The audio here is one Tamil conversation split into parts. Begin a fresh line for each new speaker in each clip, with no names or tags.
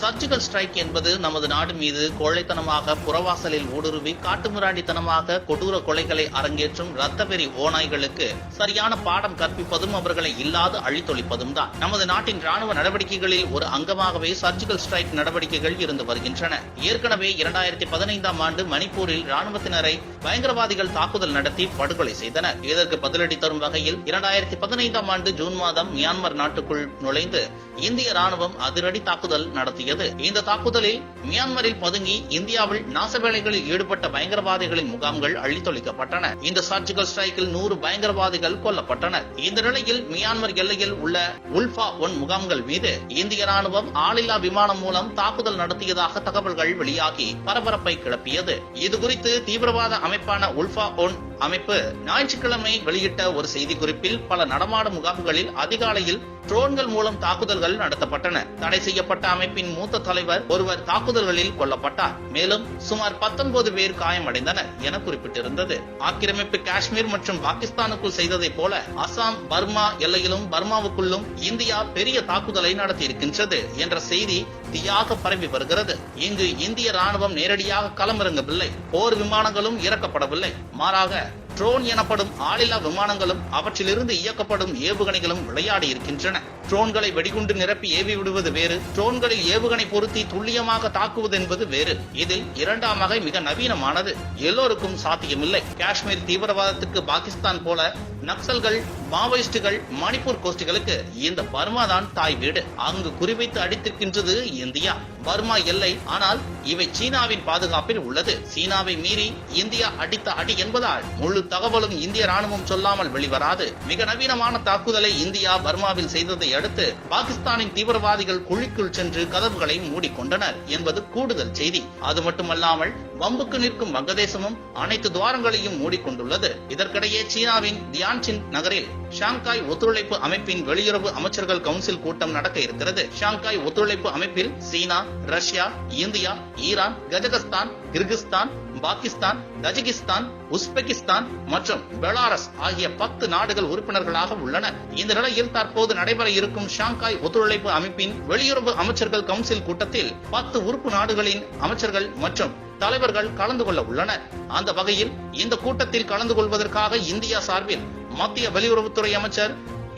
சர்ஜிக்கல் ஸ்ட்ரைக் என்பது நமது நாடு மீது கோழைத்தனமாக புறவாசலில் ஊடுருவி காட்டுமிராண்டித்தனமாக கொடூர கொலைகளை அரங்கேற்றும் ரத்தவெறி ஓநாய்களுக்கு சரியான பாடம் கற்பிப்பதும் அவர்களை இல்லாது அழித்தொழிப்பதும் தான். நமது நாட்டின் ராணுவ நடவடிக்கைகளில் ஒரு அங்கமாகவே சர்ஜிக்கல் ஸ்ட்ரைக் நடவடிக்கைகள் இருந்து வருகின்றன. ஏற்கனவே இரண்டாயிரத்தி பதினைந்தாம் ஆண்டு மணிப்பூரில் ராணுவத்தினரை பயங்கரவாதிகள் தாக்குதல் நடத்தி படுகொலை செய்தனர். இதற்கு பதிலடி தரும் வகையில் இரண்டாயிரத்தி பதினைந்தாம் ஆண்டு ஜூன் மாதம் மியான்மர் நாட்டுக்குள் நுழைந்து இந்திய ராணுவம் அதிரடி தாக்குதல் நடத்தியது. இந்த தாக்குதலில் மியான்மரில் பதுங்கி இந்தியாவில் நாசவேலைகளில் ஈடுபட்ட பயங்கரவாதிகளின் முகாம்கள் அழித்தொழிக்கப்பட்டன. இந்த சர்ஜிக்கல் ஸ்ட்ரைக்கில் நூறு பயங்கரவாதிகள் கொல்லப்பட்டனர் இந்த நிலையில் மியான்மர் எல்லையில் உள்ள உல்ஃபா ஒன் முகாம்கள் மீது இந்திய ராணுவம் ஆளில்லா விமானம் மூலம் தாக்குதல் நடத்தியதாக தகவல்கள் வெளியாகி பரபரப்பை கிளப்பியது. இது குறித்து தீவிரவாத அமைப்பான உல்ஃபா ஒன் அமைப்பு ஞாயிற்றுக்கிழமை வெளியிட்ட ஒரு செய்திக்குறிப்பில் பல நடமாடும் முகாம்களில் அதிகாலையில் ட்ரோன்கள் மூலம் தாக்குதல்கள் நடத்தப்பட்டன. தடை செய்யப்பட்ட அமைப்பின் மூத்த தலைவர் ஒருவர் தாக்குதல்களில் கொல்லப்பட்டார். மேலும் சுமார் 19 பேர் காயமடைந்தனர் என குறிப்பிட்டிருந்தது. ஆக்கிரமிப்பு காஷ்மீர் மற்றும் பாகிஸ்தானுக்குள் செய்ததைப் போல அசாம் பர்மா எல்லையிலும் பர்மாவுக்குள்ளும் இந்தியா பெரிய தாக்குதலை நடத்தியிருக்கின்றது என்ற செய்தி தீயாக பரவி வருகிறது. இங்கு இந்திய ராணுவம் நேரடியாக களமிறங்கவில்லை. போர் விமானங்களும் இறக்கப்படவில்லை. மாறாக ட்ரோன் எனப்படும் ஆளில்லா விமானங்களும் அவற்றிலிருந்து இயக்கப்படும் ஏவுகணைகளும் விளையாடி இருக்கின்றன ட்ரோன்களை வெடிகுண்டு நிரப்பி ஏவி விடுவது வேறு. ட்ரோன்களில் ஏவுகணை பொருத்தி துல்லியமாக தாக்குவது என்பது வேறு. இதில் இரண்டாம் வகை மிக நவீனமானது. எல்லோருக்கும் சாத்தியமில்லை. காஷ்மீர் தீவிரவாதத்துக்கு பாகிஸ்தான் போல நக்சல்கள் மாவோயிஸ்டுகள் மணிப்பூர் கோஷ்டிகளுக்கு இந்த பர்மா தான் தாய் வீடு. அங்கு குறிவைத்து அடித்திருக்கின்றது இந்தியா. பர்மா எல்லை ஆனால் இவை சீனாவின் பாதுகாப்பில் உள்ளது. சீனாவை மீறி இந்தியா அடித்த அடி என்பதால் முழு தகவலும் இந்திய ராணுவம் சொல்லாமல் வெளிவராது. மிக நவீனமான தாக்குதலை இந்தியா பர்மாவில் செய்ததை அடுத்து பாகிஸ்தானின் தீவிரவாதிகள் குழிக்குள் சென்று கதவுகளை மூடிக்கொண்டனர் என்பது கூடுதல் செய்தி. அது மட்டுமல்லாமல் வம்புக்கு நிற்கும் வங்கதேசமும் அனைத்து துவாரங்களையும் மூடிக்கொண்டுள்ளது. இதற்கிடையே சீனாவின் தியான்சின் நகரில் ஷாங்காய் ஒத்துழைப்பு அமைப்பின் வெளியுறவு அமைச்சர்கள் கவுன்சில் கூட்டம் நடக்க இருக்கிறது. ஷாங்காய் ஒத்துழைப்பு அமைப்பில் சீனா Russia India Iran Kazakhstan Kyrgyzstan Pakistan Tajikistan Uzbekistan மற்றும் பெலாரஸ் ஆகிய பத்து நாடுகள் உறுப்பினர்களாக உள்ளன. இந்த நிலையில் தற்போது நடைபெற இருக்கும் ஷாங்காய் ஒத்துழைப்பு அமைப்பின் வெளியுறவு அமைச்சர்கள் கவுன்சில் கூட்டத்தில் பத்து உறுப்பு நாடுகளின் அமைச்சர்கள் மற்றும் தலைவர்கள் கலந்து கொள்ள உள்ளனர். அந்த வகையில் இந்த கூட்டத்தில் கலந்து கொள்வதற்காக இந்தியா சார்பில் மத்திய வெளியுறவுத்துறை அமைச்சர்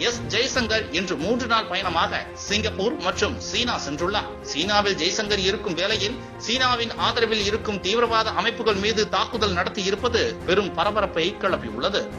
எஸ் ஜெய்சங்கர் இன்று மூன்று நாள் பயணமாக சிங்கப்பூர் மற்றும் சீனா சென்றுள்ளார். சீனாவில் ஜெய்சங்கர் இருக்கும் வேளையில் சீனாவின் ஆதரவில் இருக்கும் தீவிரவாத அமைப்புகள் மீது தாக்குதல் நடத்தி இருப்பது பெரும் பரபரப்பை கிளப்பியுள்ளது.